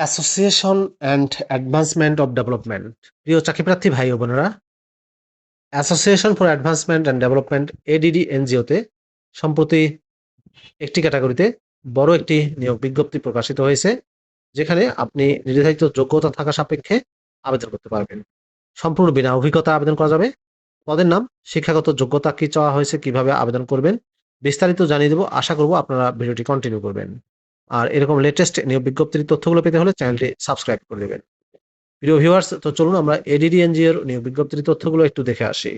Association and advancement of development প্রিয় চাকরিপ্রার্থী ভাই ও বোনেরা association for advancement and development ADD এনজিওতে সম্প্রতি একটি ক্যাটাগরিতে বড় একটি নিয়োগ বিজ্ঞপ্তি প্রকাশিত হয়েছে, যেখানে আপনি নির্ধারিত যোগ্যতা থাকা সাপেক্ষে আবেদন করতে পারবেন। সম্পূর্ণ বিনা অভিজ্ঞতা আবেদন করা যাবে। পদের নাম, শিক্ষাগত যোগ্যতা কি চাওয়া হয়েছে, কীভাবে আবেদন করবেন, বিস্তারিত জানিয়ে দেবো। আশা করব আপনারা ভিডিওটি কন্টিনিউ করবেন। আর এরকম লেটেস্ট নিয়োগ বিজ্ঞপ্তির তথ্যগুলো পেতে হলে চ্যানেলটি সাবস্ক্রাইব করে দেবেন। প্রিয় ভিউয়ার্স তো চলুন আমরা এডিডি এনজিওর নিয়োগ বিজ্ঞপ্তির তথ্যগুলো একটু দেখে আসি।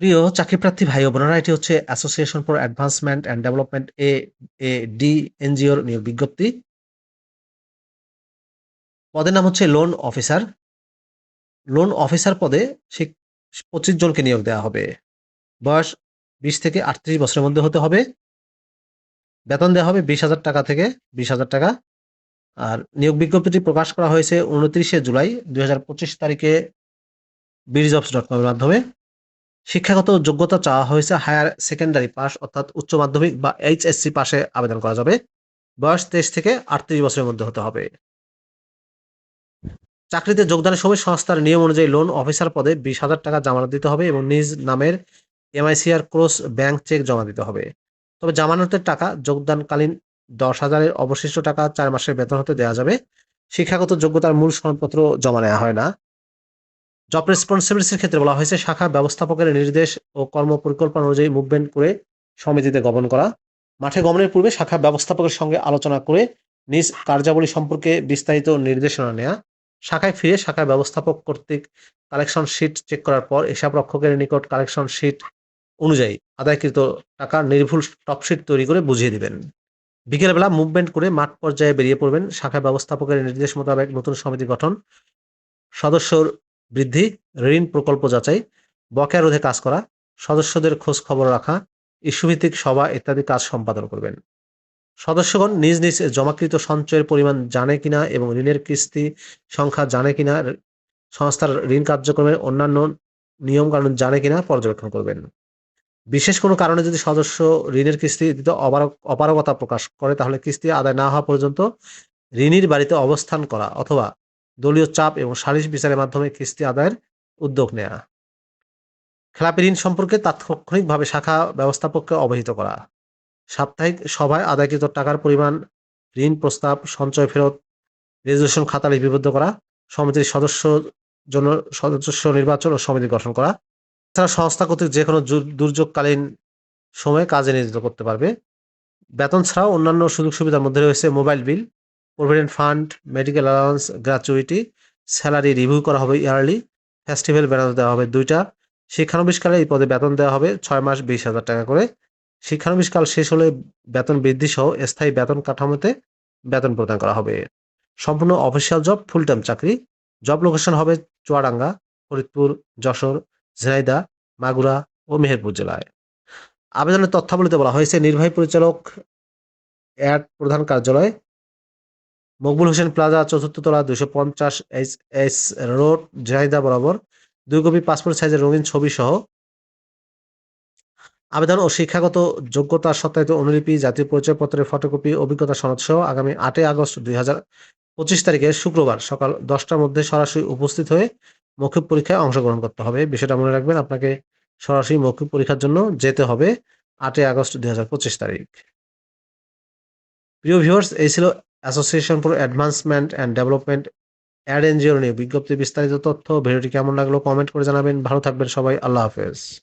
প্রিয় চাকরিপ্রার্থী ভাই ও বোনেরা, এটি হচ্ছে association for advancement and development A A D এনজিওর নিয়োগ বিজ্ঞপ্তি। পদের নাম হচ্ছে লোন অফিসার লোন অফিসার পদে সে পঁচিশ জনকে নিয়োগ দেওয়া হবে। বয়স বিশ থেকে আটত্রিশ বছরের মধ্যে হতে হবে। বেতন দেওয়া হবে বিশ হাজার টাকা থেকে বিশ হাজার টাকা। আর নিয়োগ বিজ্ঞপ্তিটি প্রকাশ করা হয়েছে উনত্রিশে জুলাই দুই হাজার পঁচিশ তারিখে বিরজবস ডট কমের মাধ্যমে। শিক্ষাগত যোগ্যতা চাওয়া হয়েছে হায়ার সেকেন্ডারি পাস, অর্থাৎ উচ্চ মাধ্যমিক বা এইচএসসি পাশে আবেদন করা যাবে। বয়স তেইশ থেকে আটত্রিশ বছরের মধ্যে হতে হবে। চাকরিতে যোগদানের সময় সংস্থার নিয়ম অনুযায়ী লোন অফিসার পদে বিশ হাজার টাকা জামানত দিতে হবে এবং নিজ নামের এমআইসিআর ক্রস ব্যাংক চেক জমা দিতে হবে। তবে জামানতের টাকা যোগদানকালীন দশ হাজারের অবশিষ্ট টাকা চার মাসের বেতন হতে দেওয়া যাবে। শিক্ষাগত যোগ্যতার মূল সনদপত্র জমা নেওয়া হয় না। জব রেসপন্সিবিলিটির ক্ষেত্রে বলা হয়েছে, শাখা ব্যবস্থাপকের নির্দেশ ও কর্ম পরিকল্পনা অনুযায়ী মুভমেন্ট করে সমিতিতে গমন করা। মাঠে গমনের পূর্বে শাখা ব্যবস্থাপকের সঙ্গে আলোচনা করে নিজ কার্যাবলী সম্পর্কে বিস্তারিত নির্দেশনা নেওয়া শাখায় ফিরে শাখা ব্যবস্থাপক কর্তৃক কালেকশন শিট চেক করার পর হিসাব রক্ষকের নিকট কালেকশন শিট অনুযায়ী আদায়কৃত টাকা নির্ভুল টপশিট তৈরি করে বুঝিয়ে দিবেন। বিকেলবেলা মুভমেন্ট করে মাঠ পর্যায়ে বেরিয়ে পড়বেন শাখা ব্যবস্থাপকের নির্দেশ মোতাবেক নতুন সমিতি গঠন, সদস্যর বৃদ্ধি, ঋণ প্রকল্প যাচাই, বকেয়া রোধে কাজ করা, সদস্যদের খোঁজ খবর রাখা, ইস্যুভিত্তিক সভা ইত্যাদি কাজ সম্পাদন করবেন। সদস্যগণ নিজ নিজ জমাকৃত সঞ্চয়ের পরিমাণ জানে কিনা এবং ঋণের কিস্তি সংখ্যা জানে কিনা, সংস্থার ঋণ কার্যক্রমের অন্যান্য নিয়মকানুন জানে কিনা পর্যবেক্ষণ করবেন। বিশেষ কোনো কারণে যদি সদস্য ঋণের কিস্তি দিতে অপারগ অপারগতা প্রকাশ করে, তাহলে কিস্তি আদায় না হওয়া পর্যন্ত ঋণীর বাড়িতে অবস্থান করা অথবা দলীয় চাপ এবং সালিশ বিচারের মাধ্যমে কিস্তি আদায়ের উদ্যোগ নেওয়া খেলাপি ঋণ সম্পর্কে তাৎক্ষণিকভাবে শাখা ব্যবস্থাপককে অবহিত করা। সাপ্তাহিক সভায় আদায়কৃত টাকার পরিমাণ, ঋণ প্রস্তাব, সঞ্চয় ফেরত, রেজুলেশন খাতা লিপিবদ্ধ করা, সমিতির সদস্য জন্য সদস্য নির্বাচন ও সমিতি গঠন করা এছাড়া সংস্থা কর্তৃক যে কোনো দুর্যোগকালীন সময়ে কাজে নিয়োজিত করতে পারবে। বেতন ছাড়াও অন্যান্য সুযোগ সুবিধার মধ্যে রয়েছে mobile bill, provident fund, medical allowance, gratuity, salary review করা হবে ইয়ারলি, ফেস্টিভ্যাল বেতন দেওয়া হবে দুইটা, শিক্ষানবিশকালে এই পদে বেতন দেওয়া হবে ছয় মাস বিশ হাজার টাকা করে। শিক্ষানবিশকাল শেষ হলে বেতন বৃদ্ধি সহ স্থায়ী বেতন কাঠামোতে বেতন প্রদান করা হবে। সম্পূর্ণ অফিসিয়াল জব ফুল টাইম চাকরি। জব লোকেশন হবে চুয়াডাঙ্গা, ফরিদপুর, যশোর ঝিনাইদা মাগুরা ও মেহেরপুর জেলায়। আবেদনের তথ্যাবলিতে বলা হয়েছে, নির্বাহী পরিচালক অ্যাড প্রধান কার্যালয়, মকবুল হোসেন প্লাজা, চতুর্থ তলা দুশো পঞ্চাশ এইচ এস রোড ঝিনাইদা বরাবর দুই কপি পাসপোর্ট সাইজের রঙিন ছবি সহ আবেদন ও শিক্ষাগত যোগ্যতা সত্যায়িত অনুলিপি, জাতীয় পরিচয়পত্রের ফটোকপি, অভিজ্ঞতা সনদ সহ আগামী আটই আগস্ট দুই হাজার পঁচিশ তারিখে শুক্রবার সকাল দশটার মধ্যে সরাসরি উপস্থিত হয়ে মৌখিক পরীক্ষায় অংশগ্রহণ করতে হবে। বিষয়টা মনে রাখবেন, আপনাকে সরাসরি মৌখিক পরীক্ষার জন্য যেতে হবে আটই আগস্ট দুই হাজার পঁচিশ তারিখ। প্রিয় ভিউয়ার্স, এই ছিল association for advancement and development ADD NGO নিয়ে বিজ্ঞপ্তি বিস্তারিত তথ্য। ভিডিওটি কেমন লাগল কমেন্ট করে জানাবেন। ভালো থাকবেন সবাই। আল্লাহ হাফেজ।